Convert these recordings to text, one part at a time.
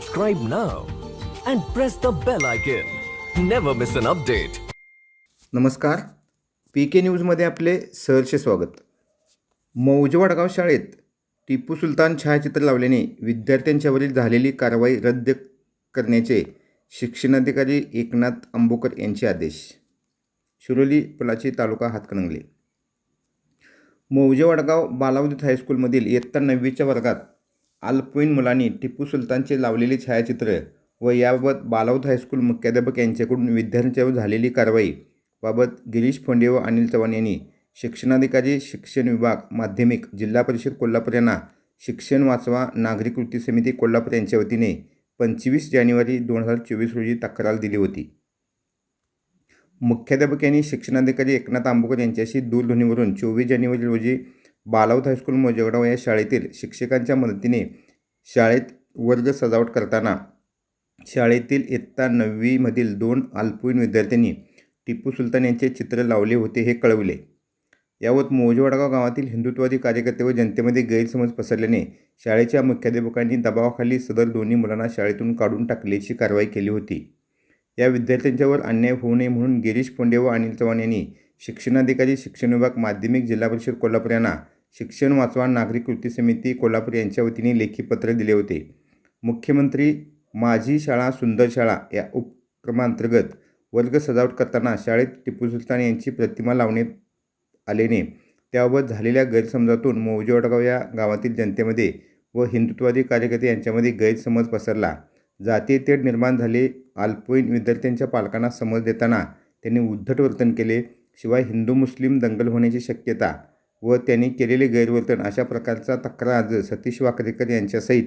subscribe now and press the bell icon. Never miss an update. नमस्कार P K न्यूजमध्ये आपले सहर्ष स्वागत मौज वडगाव शाळेत टिपू सुलतान छायाचित्र लावल्याने विद्यार्थ्यांच्यावरील झालेली कारवाई रद्द करण्याचे शिक्षणाधिकारी एकनाथ अंबोकर यांचे आदेश शिरोली पुलाची तालुका हातकणंगले मौजे वडगाव बालावदीत हायस्कूलमधील इयत्ता नववीच्या वर्गात अल्पवयीन मुलांनी टिपू सुलतानचे लावलेले छायाचित्र व याबाबत बालावत हायस्कूल मुख्याध्यापक यांच्याकडून विद्यार्थ्यांच्यावर झालेली कारवाई बाबत गिरीश फोंडे व अनिल चव्हाण यांनी शिक्षणाधिकारी शिक्षण विभाग माध्यमिक जिल्हा परिषद कोल्हापूर यांना शिक्षण वाचवा नागरिक कृती समिती कोल्हापूर यांच्या वतीने पंचवीस जानेवारी दोन हजार चोवीस रोजी तक्रार दिली होती. मुख्याध्यापक यांनी शिक्षणाधिकारी एकनाथ आंबोकर यांच्याशी दूरध्वनीवरून चोवीस जानेवारी रोजी बालावत हायस्कूल मोजेगडाव या शाळेतील शिक्षकांच्या मदतीने शाळेत वर्ग सजावट करताना शाळेतील इयत्ता नववीमधील दोन अल्पवयीन विद्यार्थ्यांनी टिपू सुलतान यांचे चित्र लावले होते हे कळवले. यावर मोजवाडगाव गावातील हिंदुत्ववादी कार्यकर्ते व जनतेमध्ये गैरसमज पसरल्याने शाळेच्या मुख्याध्यापकांनी दबावाखाली सदर दोन्ही मुलांना शाळेतून काढून टाकल्याची कारवाई केली होती. या विद्यार्थ्यांच्यावर अन्याय होऊ नये म्हणून गिरीश फोंडे व अनिल चव्हाण यांनी शिक्षणाधिकारी शिक्षण विभाग माध्यमिक जिल्हा परिषद कोल्हापूर यांना शिक्षण वाचवा नागरिक कृती समिती कोल्हापूर यांच्या वतीने लेखी पत्र दिले होते. मुख्यमंत्री माझी शाळा सुंदर शाळा या उपक्रमांतर्गत वर्ग सजावट करताना शाळेत टिपू सुलतान यांची प्रतिमा लावण्यात आल्याने त्याबाबत झालेल्या गैरसमजातून मौजेवडगाव या गावातील जनतेमध्ये व हिंदुत्ववादी कार्यकर्ते यांच्यामध्ये गैरसमज पसरला. जातीय तेढ निर्माण झाले. अल्पवयीन विद्यार्थ्यांच्या पालकांना समज देताना त्यांनी उद्धट वर्तन केले. शिवाय हिंदू मुस्लिम दंगल होण्याची शक्यता व त्यांनी केलेले गैरवर्तन अशा प्रकारचा तक्रार अर्ज सतीश वाकरेकर यांच्यासहित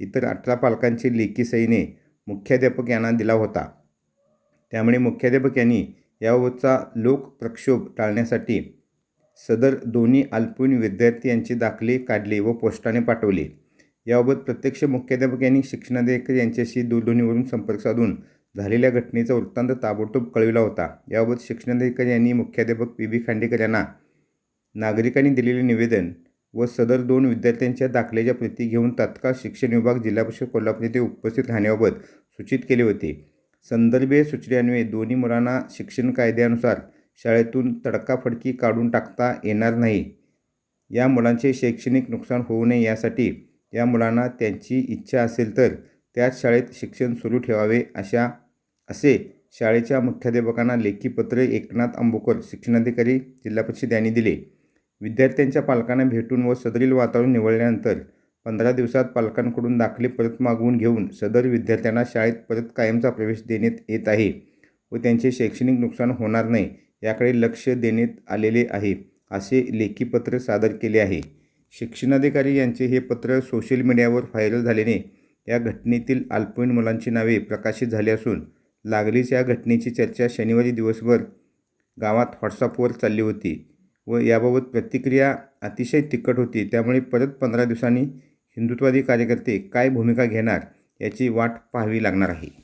इतर अठरा पालकांची लेखी सहीने मुख्याध्यापक यांना दिला होता. त्यामुळे मुख्याध्यापक यांनी याबाबतचा लोक प्रक्षोभ टाळण्यासाठी सदर दोन्ही अल्पवयीन विद्यार्थी यांचे दाखले काढले व पोस्टाने पाठवले. याबाबत प्रत्यक्ष मुख्याध्यापक यांनी शिक्षणाधिकारी यांच्याशी दूरध्वनीवरून संपर्क साधून झालेल्या घटनेचा वृत्तांत ताबडतोब कळविला होता. याबाबत शिक्षणाधिकारी यांनी मुख्याध्यापक पी. बी. खांडेकर यांना नागरिकांनी दिलेले निवेदन व सदर दोन विद्यार्थ्यांच्या दाखल्याच्या प्रती घेऊन तात्काळ शिक्षण विभाग जिल्हा परिषद कोल्हापूर येथे उपस्थित राहण्याबाबत सूचित केले होते. संदर्भीय सूचनेन्वये दोन्ही मुलांना शिक्षण कायद्यानुसार शाळेतून तडकाफडकी काढून टाकता येणार नाही. या मुलांचे शैक्षणिक नुकसान होऊ नये यासाठी या मुलांना त्यांची इच्छा असेल तर त्याच शाळेत शिक्षण सुरू ठेवावे अशा असे शाळेच्या मुख्याध्यापकांना लेखी पत्र एकनाथ आंबोकर शिक्षणाधिकारी जिल्हा परिषद यांनी दिले. विद्यार्थ्यांच्या पालकांना भेटून व सदरील वातावरण निवडल्यानंतर पंधरा दिवसात पालकांकडून दाखले परत मागवून घेऊन सदर विद्यार्थ्यांना शाळेत परत कायमचा प्रवेश देण्यात येत आहे व त्यांचे शैक्षणिक नुकसान होणार नाही याकडे लक्ष देण्यात आलेले आहे असे लेखी पत्र सादर केले आहे. शिक्षणाधिकारी यांचे हे पत्र सोशल मीडियावर व्हायरल झाल्याने या घटनेतील अल्पवयीन मुलांची नावे प्रकाशित झाली असून लागलीच या घटनेची चर्चा शनिवारी दिवसभर गावात व्हॉट्सअपवर चालली होती व याबाबत प्रतिक्रिया अतिशय तिखट होती. त्यामुळे परत पंधरा दिवसांनी हिंदुत्ववादी कार्यकर्ते काय भूमिका घेणार याची वाट पाहावी लागणार आहे.